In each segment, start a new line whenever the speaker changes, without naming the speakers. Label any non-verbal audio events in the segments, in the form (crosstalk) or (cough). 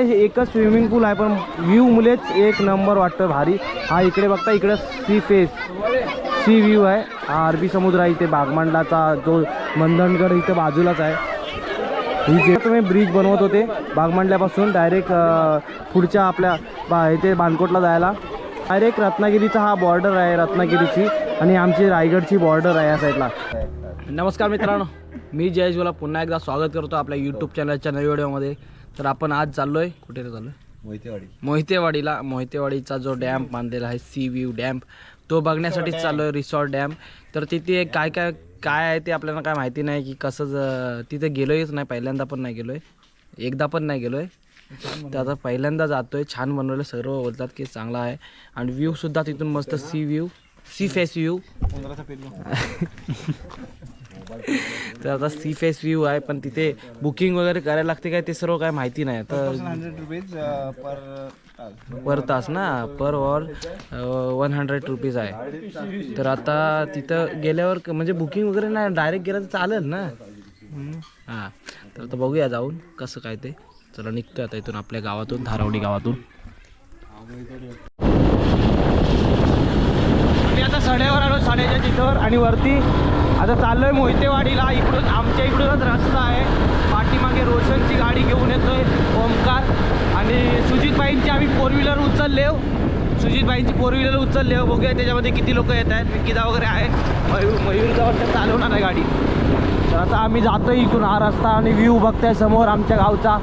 एकच swimming pool आहे पण व्ह्यू मुलेच एक नंबर वाटतं भारी. हा इकडे बघता इकडे सी फेस सी व्ह्यू आहे. हा अरबी समुद्र आहे इथे बागमांडलाचा जो मंधनगड इथे बाजूलाच आहे. ही जे तुम्ही ब्रिज बनवत होते बागमांडल्यापासून डायरेक्ट पुढच्या आपल्या बा इथे बानकोटला जायला. डायरेक्ट रत्नागिरीचा हा बॉर्डर आहे रत्नागिरीची आणि आमची रायगडची बॉर्डर आहे या साईडला नमस्कार मित्रांनो मी जयेश बोला. पुन्हा एकदा स्वागत करतो आपल्या यूट्यूब चॅनलच्या नवीन व्हिडिओमध्ये तर आपण आज चाललो आहे कुठे रे चाललो आहे
मोहितेवाडी.
मोहितेवाडीला. मोहितेवाडीचा जो डॅम बांधलेला आहे सी व्ह्यू डॅम तो बघण्यासाठीच चाललो आहे रिसॉर्ट डॅम तर तिथे काय काय काय आहे ते आपल्याला काय माहिती नाही की कसं ज- तिथे गेलोयच नाही पहिल्यांदा पण नाही गेलोय. एकदा पण नाही गेलोय. तर आता पहिल्यांदा जातोय. छान बनवलं सर्व बोलतात की चांगला आहे. आणि व्ह्यू सुद्धा तिथून मस्त sea view sea face view तर आता सी फेस व्ह्यू आहे पण तिथे बुकिंग वगैरे करायला लागते काय ते सर्व काय माहिती नाही. तर
हंड्रेड रुपीज पर
पर तास ना per or one hundred rupees आहे. तर आता तिथं गेल्यावर क- म्हणजे बुकिंग वगैरे नाही डायरेक्ट गेलं तर चालेल ना. हां तर आता बघूया जाऊन कसं काय ते. चला निघतोय आता इथून आपल्या गावातून धारावडी गावातून. आता सड्यावर आलो सड्याच्या तिथं आणि वरती आता चाललोय मोहितेवाडीला. इकडून आमच्या इकडूनच रस्ता आहे. पाठीमागे रोशनची गाडी घेऊन येतोय ओमकार. आणि सुजितबाईंची आम्ही फोर व्हीलर उचलले हो. सुजितबाईंची फोर व्हीलर उचलले हो. बघूया त्याच्यामध्ये किती लोक येत आहेत विकिदा वगैरे आहे मयूर मयूरचा वाटतं चालवणार आहे गाडी. तर आता आम्ही जातोय इकडून. हा रस्ता आणि व्ह्यू बघताय समोर आमच्या गावचा.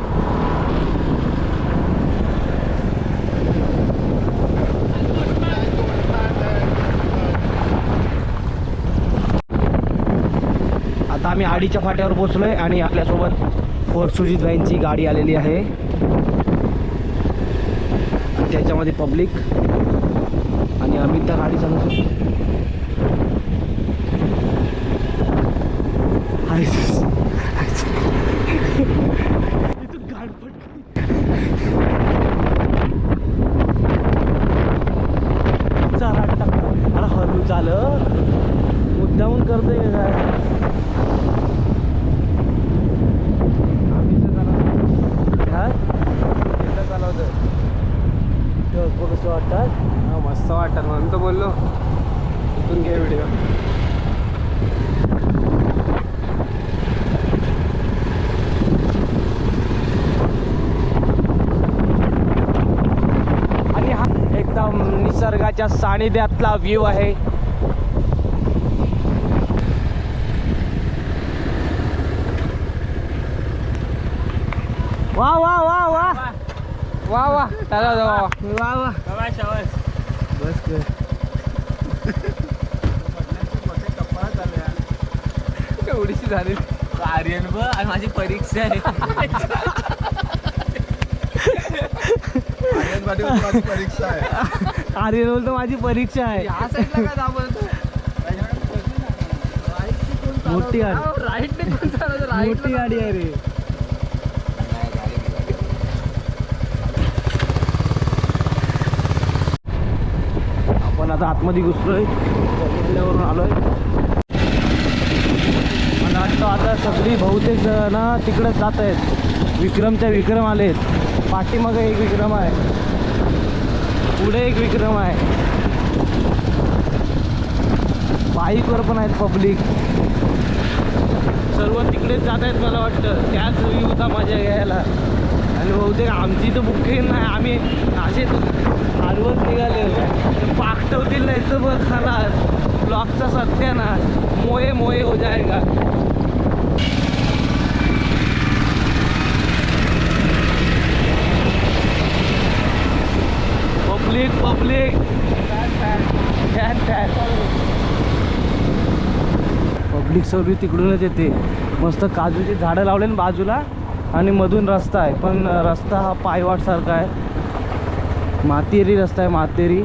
आम्ही आडीच्या फाट्यावर पोहोचलोय आणि आपल्यासोबत फोर सुजितबाईंची गाडी आलेली आहे. त्याच्यामध्ये पब्लिक आणि अमित त्या गाडी चालवतो हाय. इथून गाडपट चाला टाकला अरे हळू चाल मुद्दामून करतोय का काय काय? तो बघ कसं वाटतात
मस्त वाटत म्हणून तर बोललो इथून घे व्हिडिओ
आणि हा एकदम निसर्गाच्या सानिध्यातला व्ह्यू आहे. वा वा वा वा.
वा वा. चला जाऊ
वा. वा बस कर.
एवढीशी झाली.
आर्यन ब आणि माझी परीक्षा आहे. (laughs) (laughs)
माझी परीक्षा आहे.
आर्यन बोलतो माझी परीक्षा आहे.
साईडला काय
मोठी गाडी.
राईट ने कोण चालवतं?
मोठी गाडी आहे रे. आपण आता आतमध्ये घुसलोय. समुद्रावरून आलोय. मला वाटतं आता सगळी बहुतेक जण तिकडेच जात आहेत. विक्रमच्या विक्रम आलेत. पाठीमागे एक विक्रम आहे. पुढे एक विक्रम आहे. बाईकवर पण आहेत पब्लिक सर्व तिकडेच जात आहेत मला वाटतं. त्याच व्ह्यूचा मजा घ्यायला. आणि बहुतेक आमची तर बुकिंग नाही. आम्ही असेच हरवत निघाले पाकटवतील नाही तर बघ खाणार ब्लॉकचा सत्यानाश मोये मोये हो जाएगा पब्लिक पब्लिक पब्लिक सर्व तिकडूनच येते. मस्त काजूची झाडं लावले ना बाजूला आणि मधून रस्ता आहे. पण रस्ता हा पायवाटसारखा आहे. मातेरी रस्ता आहे मातेरी.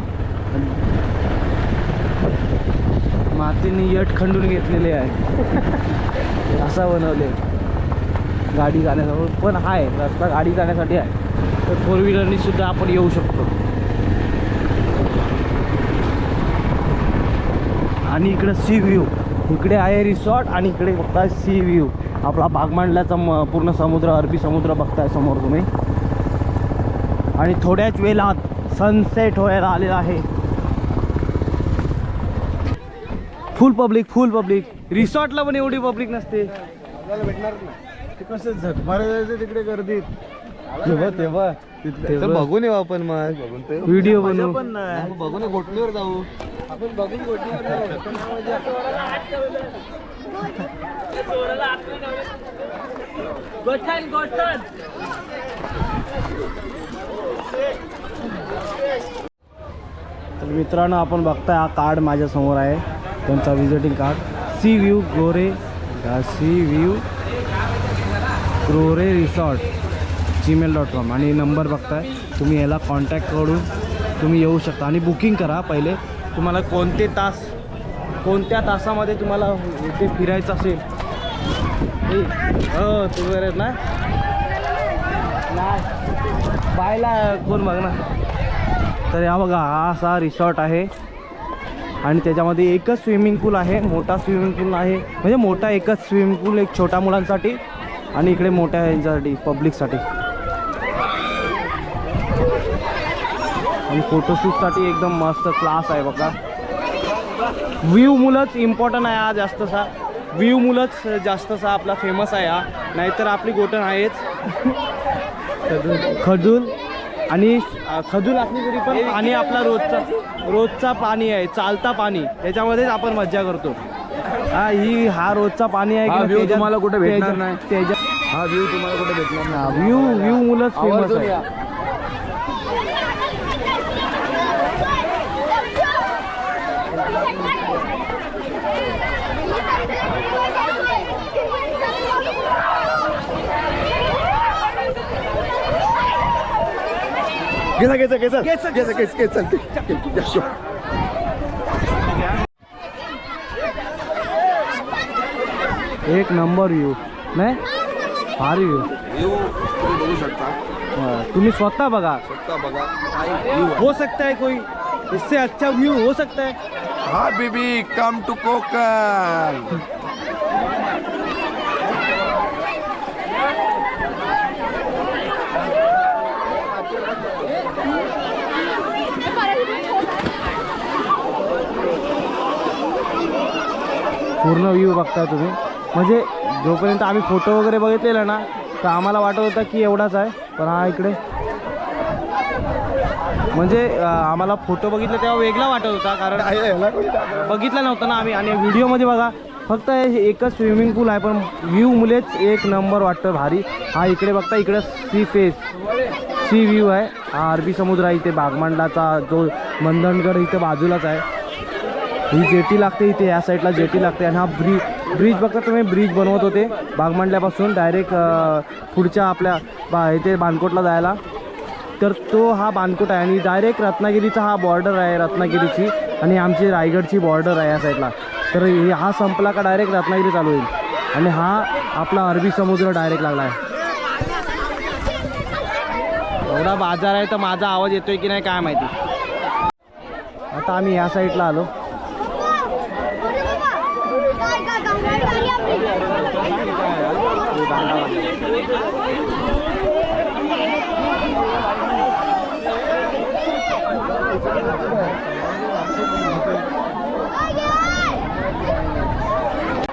मातीने यट खंडून घेतलेले आहे. (laughs) असा बनवले. गाडी जाण्यासाठी. पण आहे रस्ता गाडी जाण्यासाठी आहे. तर फोर व्हीलरनी सुद्धा आपण येऊ शकतो. आणि इकडं सी व्ह्यू इकडे आहे रिसॉर्ट आणि इकडे बघताय सी व्ह्यू आपला बागमांडल्याचा म पूर्ण समुद्र अरबी समुद्र बघताय समोर तुम्ही. आणि थोड्याच वेळात सनसेट व्हायला आलेला आहे. फुल पब्लिक फुल पब्लिक रिसॉर्टला पण एवढी पब्लिक नसते.
आपल्याला भेटणार नाही. ते कसं झकमारे जायचं तिकडे गर्दीत. तेव्हा तेव्हा.
तेव्हा.
बघून येऊ आपण मग. बघून
व्हिडिओ बनवू.
मग बघून येऊ, गोठणीवर जाऊ. आपण बघून गोठणीवर जाऊ.
गोठण गोठण.
तर मित्रांनो आपण बघताय हा कार्ड माझ्यासमोर आहे. त्यांचा visiting card sea view Gore sea view ग्रोरे resort Gmail dot com आणि नंबर बघताय. तुम्ही याला कॉन्टॅक्ट करून तुम्ही येऊ शकता. आणि बुकिंग करा पहिले. तुम्हाला कोणते तास कोणत्या तासामध्ये तुम्हाला इथे फिरायचं असेल? हो तू बरं ना? नाही. बायला कोण ना तर या बघा हा असा रिसॉर्ट आहे. आणि त्याच्यामध्ये एकच स्विमिंग पूल आहे. मोठा स्विमिंग पूल आहे. म्हणजे मोठा एकच स्विमिंग पूल एक छोट्या मुलांसाठी आणि इकडे मोठ्या ह्यांच्यासाठी पब्लिकसाठी आणि फोटोशूटसाठी एकदम मस्त क्लास आहे बघा. व्ह्यू मुलंच इम्पॉर्टंट आहे हा जास्तसा. व्ह्यू मुलंच जास्तसा आपला फेमस आहे हा. नाहीतर आपली गोटण आहेच खजूल आणि खजूल असली तरी पण पाणी आपला रोजचा रोजचा पाणी आहे चालता पाणी. त्याच्यामध्येच आपण मज्जा करतो. हा ही हा रोजचा पाणी आहे
तुम्हाला कुठे भेटणार नाही.
त्याच्यात
हा व्ह्यू तुम्हाला कुठे भेटणार नाही.
व्ह्यू व्ह्यू मुलंच फेमस आहे.
घेसा घेसा घेसा घेसा घेसा घेस घेस चालते
एक नंबर यू मैं? भारी व्यू
व्यू तुम्ही बघू शकता
तुम्ही स्वतः बघा
स्वतः
हो। सकता है कोई इससे अच्छा व्यू हो सकता है।
हाँ बीबी कम टू कोकन
पूर्ण व्ह्यू बघताय तुम्ही. म्हणजे जोपर्यंत आम्ही फोटो वगैरे बघितलेला ना तर आम्हाला वाटत होता की एवढाच आहे. पण हा इकडे. म्हणजे आम्हाला फोटो बघितले तेव्हा वेगळा वाटत होता कारण बघितला नव्हता ना आम्ही. आणि व्हिडिओमध्ये बघा फक्त हे एकच स्विमिंग पूल आहे पण व्ह्यू मुलेच एक नंबर वाटतं भारी. हा इकडे बघता इकडे सी फेस सी व्ह्यू आहे. हा अरबी समुद्र आहे इथे बागमांडलाचा जो मंधनगड इथे बाजूलाच आहे. ही जेटी लागते इथे या साईडला जेटी लागते आणि हा ब्रिज ब्रिज बघता तुम्ही ब्रिज बनवत होते. बागमांडल्यापासून डायरेक्ट पुढच्या आपल्या बा इथे बानकोटला जायला. तर तो हा बानकोट आहे आणि डायरेक्ट रत्नागिरीचा हा बॉर्डर आहे रत्नागिरीची आणि आमची रायगडची बॉर्डर आहे या साईडला. तर हा संपला का डायरेक्ट रत्नागिरी चालू होईल. आणि हा आपला अरबी समुद्र डायरेक्ट लागला आहे. एवढा बाजार आहे तर माझा आवाज येतोय की नाही काय माहिती. आता आम्ही या साईडला आलो
काय काय काम झाली आपली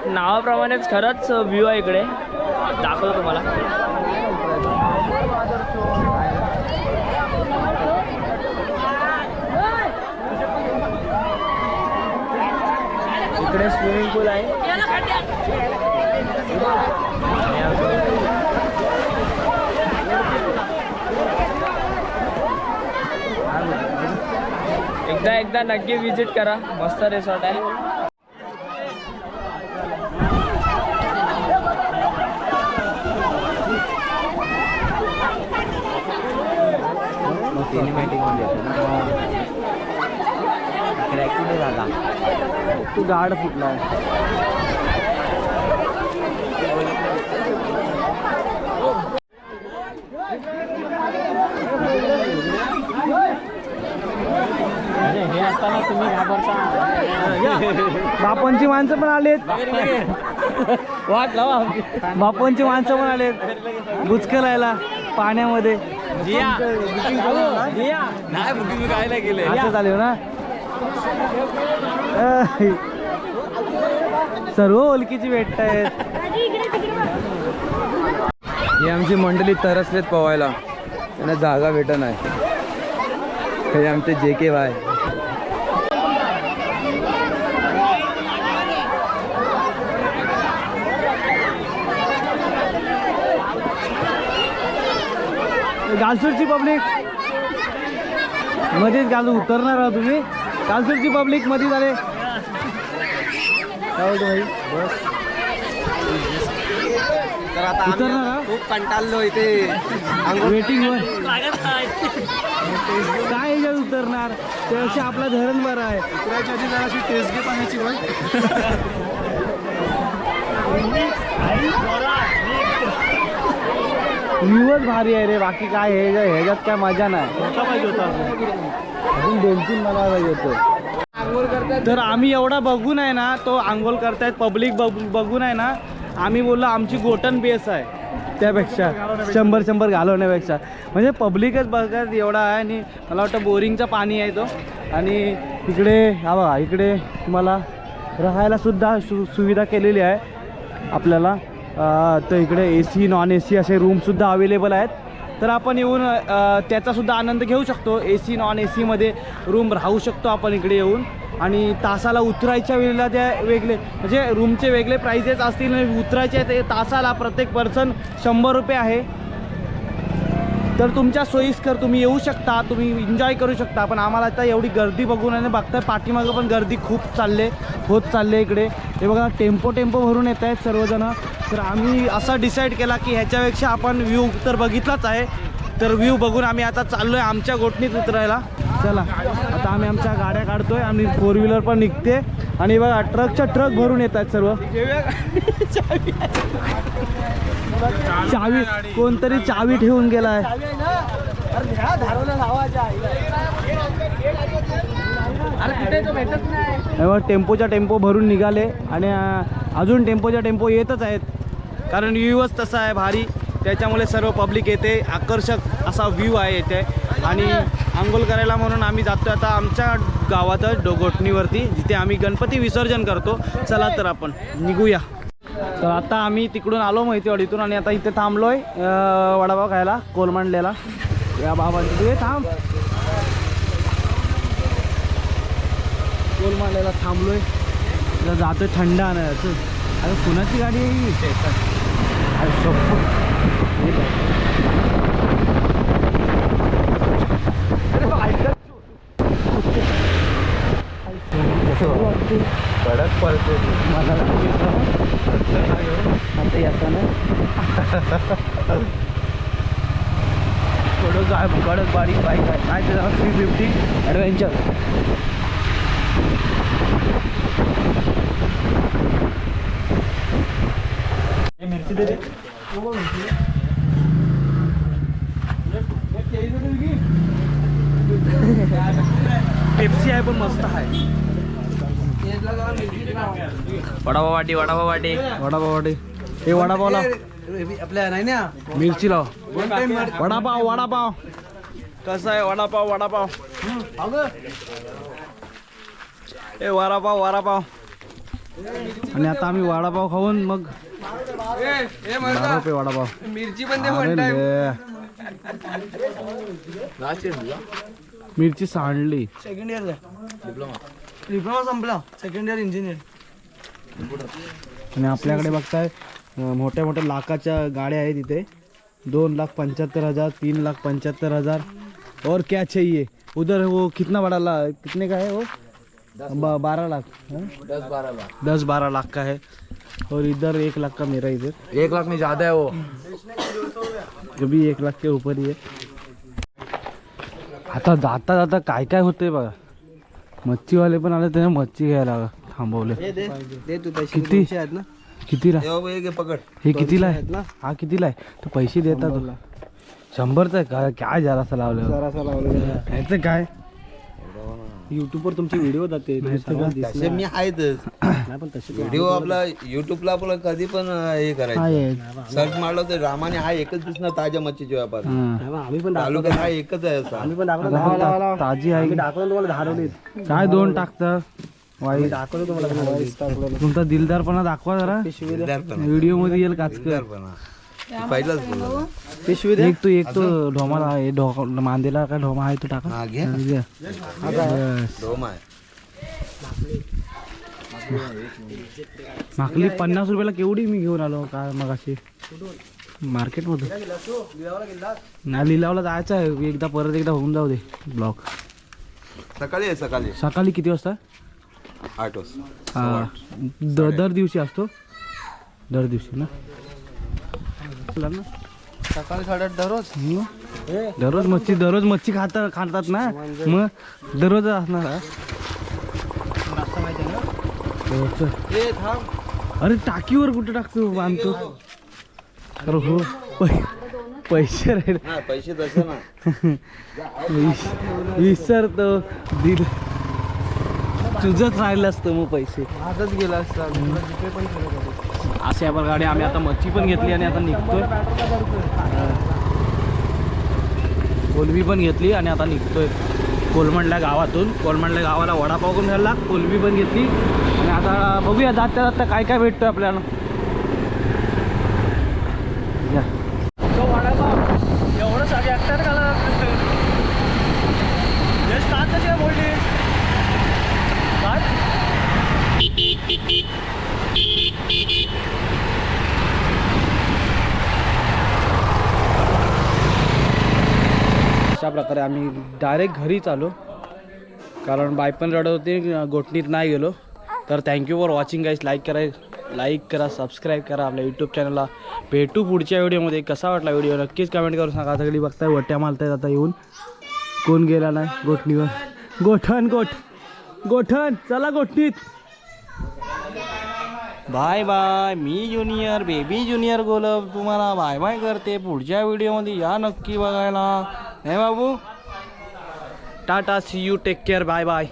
नावाप्रमाणेच खरंच व्ह्यू आहे इकडे. दाखवतो तुम्हाला. इकडे स्विमिंग पूल आहे. एकदा नक्की व्हिजिट करा. मस्त रिसॉर्ट आहे.
झाला तू गाड फुटला
हे असताना तुम्ही घाबरता.
बापांची माणसं पण आलेत.
वाट लावा.
बापांची माणसं पण आलेत. बुचकलायला पाण्यामध्ये.
नाही बुकिंग
असं चालेल ना. सर्व ओळखीची भेटत आहेत
ही आमची मंडळी तरसलेत पवायला त्यांना जागा भेट नाही. हे आमचे जे के वाय
गालसूरची पब्लिक. मध्येच गालू उतरणार आहात तुम्ही. गालसूरची पब्लिकमध्ये झाले काय होतं भाई
तर आता
उतरणार हा?
खूप कंटाळलो इथे.
वेटिंग वर. काय याच्यात उतरणार? त्यापेक्षा आपला धरण बरं आहे.
उतरायच्या आधी जराशी टेस्ट घे पाण्याची
व्ह्यूच भारी आहे रे. बाकी काय हे ह्याच्यात काय मजा नाही. अजून. दोन तीन मला येतो तर आम्ही एवढा बघून आहे ना तो आंघोळ करतायत पब्लिक बघून आहे ना आम्ही बोललो आमची गोटन बेस आहे. त्यापेक्षा शंभर शंभर घालवण्यापेक्षा. म्हणजे पब्लिकच बघत एवढा आहे आणि मला वाटतं बोरिंगचं पाणी आहे तो. आणि इकडे हा बघा इकडे तुम्हाला राहायलासुद्धा सु सुविधा केलेली आहे. आपल्याला तर इकडे A C non A C असे रूमसुद्धा अवेलेबल आहेत. तर आपण येऊन त्याचासुद्धा आनंद घेऊ शकतो. ए सी नॉन ए सीमध्ये रूम राहू शकतो आपण इकडे येऊन. आणि तासाला उतरायच्या वेळेला त्या वेगळे म्हणजे रूमचे वेगळे प्राइजेस असतील आणि उतरायचे ते तासाला प्रत्येक पर्सन शंभर रुपये आहे. तर तुमच्या सोयीस्कर तुम्ही येऊ शकता तुम्ही एन्जॉय करू शकता पण आम्हाला आता एवढी गर्दी बघून आणि बघताय पाठीमागं पण गर्दी खूप चालले होत चालले इकडे. हे बघा टेम्पो टेम्पो भरून येत आहेत सर्वजण. तर आम्ही असा डिसाईड केला की ह्याच्यापेक्षा आपण व्ह्यू तर बघितलाच आहे. तर व्ह्यू बघून आम्ही आता चाललो आहे आमच्या गोठणीत उतरायला. चला. आता आम्ही आमच्या गाड्या काढतोय. आम्ही फोर व्हीलर पण निघते. आणि बघा ट्रकच्या ट्रक भरून येत आहेत सर्व. चावी कोणतरी चावी ठेवून गेलाय. टेम्पोच्या टेम्पो भरून निघाले. आणि अजून टेम्पोच्या टेम्पो येतच आहेत. कारण व्ह्यूच तसा आहे भारी. त्याच्यामुळे सर्व पब्लिक येते. आकर्षक असा व्ह्यू आहे येते आणि आंघोळ करायला म्हणून आम्ही जातो आता आमच्या गावातच डोगोटणीवरती जिथे आम्ही गणपती विसर्जन करतो. चला तर आपण निघूया. तर आता आम्ही तिकडून आलो माहितीवाडीतून आणि आता इथे थांबलोय अं, वडापाव खायला कोलमांडलेला. या बाबा तिथे थांब. कोलमांडलेला थांबलोय. जातो जातोय थंड आणायचं. अरे कुणाची गाडी आहे ही? अरे शप्पथ. हे काय?
कडक पडते
मला आता येताना थोडं काय कडक बारीक बाईक आहे काय ते थ्री फिफ्टी ॲडव्हेंचर पेप्सी आहे पण मस्त आहे.
वडापाव वाटी वडापाव वाटी.
वडापाव वाटे. हे वडापाव लाव.
आपल्या नाही ना?
मिरची लाव. वडापाव वडापाव. कसा आहे? वडापाव वडापाव. ए वडापाव वडापाव. आणि आता आम्ही वडापाव खाऊन मग रुपये वडापाव.
मिरची
ले. मिरची सांडली.
सेकंड इयरला डिप्लोमा संपला. सेकंड इयर इंजिनियर
आणि आपल्याकडे बघताय मोठ्या मोठ्या लाखाच्या गाड्या आहेत इथे. दोन लाख पंच्याहत्तर हजार तीन लाख पंच्याहत्तर हजार. और क्या चाहिए? उधर वो कितना बड़ा ला कितने का है वो? ब- बारह लाख?
दस बारह लाख।
दस बारह लाख का है। और इधर एक लाख का मेरा इधर।
एक लाख में ज्यादा है वो।
जो भी एक लाख के ऊपर ही है। आता जाता जाता काय काय होते बघा। मच्छीवाले पण आले त्याने मच्छी घ्यायला थांबवले. किती?
आहेत ना?
कितीला?
पकड.
हे कितीला आहे?
आहेत ना?
हा कितीला आहे? तो पैसे देतात. तुला शंभरचं आहे काय काय जरासं लावलं?
जरासा लावलं.
काय? युट्यूबवर तुमचे व्हिडिओ जाते
तसे मी आहेतच. व्हिडिओ आपला युट्यूबला आपलं कधी पण हे करायचं. सर्च मारलं तर रामाने हा एकच दिसणार ताज्या मच्छीचे व्यापार.
आम्ही पण
तालुक्यात हा एकच आहे असा.
ताजी आहे. काय दोन टाकतं? वाईट. तुमचा दिलदारपणा दाखवा जरा. व्हिडिओमध्ये येईल काचकर
विद्यार्थ्यांना. पहिलाच बोललो.
एक तो एक तो ढोमा आहे ढो मांदेला काय ढोमा आहे तो टाका.
हा घे.
घ्या. Yes.
डोम आहे.
माकली पन्नास रुपयाला केवढी मी घेऊन आलो काय मग अशी मार्केटमधून. नाही लिलावला जायचं आहे. एकदा परत एकदा होऊन जाऊ दे. ब्लॉक
सकाळी आहे सकाळी.
सकाळी किती वाजता?
आठ वाजता.
हा. द- दर दिवशी असतो? दर दिवशी ना? बोला ना.
सकाळी साडेआठ दररोज?
दररोज मच्छी दररोज मच्छी खातात खातात ना? मग दररोज असणार हा? अरे टाकीवर कुठे टाकतो बांधतो अरे हो. पैसे राहिले.
पैसे तसे ना.
विस- विसरतो दिल तुझंच राहिलं असतं मग पैसे.
आजच गेला असता.
असे आपण गाडी आम्ही आता मच्छी पण घेतली आणि आता निघतोय. कोलबी पण घेतली आणि आता निघतोय. कोलमंडल्या गावातून. कोलमंडल्या गावाला वडापाव पण झाला कोलबी पण घेतली. आणि आता बघूया जात जाता काय काय भेटतं आपल्याला या.
एवढं सगळे ऍक्टर घाला स्टार्ट कशी आहे बोलली
अशा आम्ही डायरेक्ट घरीच आलो. कारण बाय पण रडत होती गोठणीत नाही गेलो. तर thank you for watching guys like करा लाईक करा सबस्क्राईब करा आपल्या यूट्यूब चॅनलला भेटू पुढच्या व्हिडिओमध्ये कसा वाटला व्हिडिओ नक्कीच कमेंट करून सांगा. सगळी बघताय वट्या मालताय आता येऊन. कोण गेला नाही गोठणीवर? गोठण गोठ गोठण चला गोठणीत. बाय बाय मी ज्युनियर बेबी ज्युनियर गोलब तुम्हाला बाय बाय करते. पुढच्या व्हिडिओमध्ये या नक्की बघायला. हे बाबू? Tata see you take care bye bye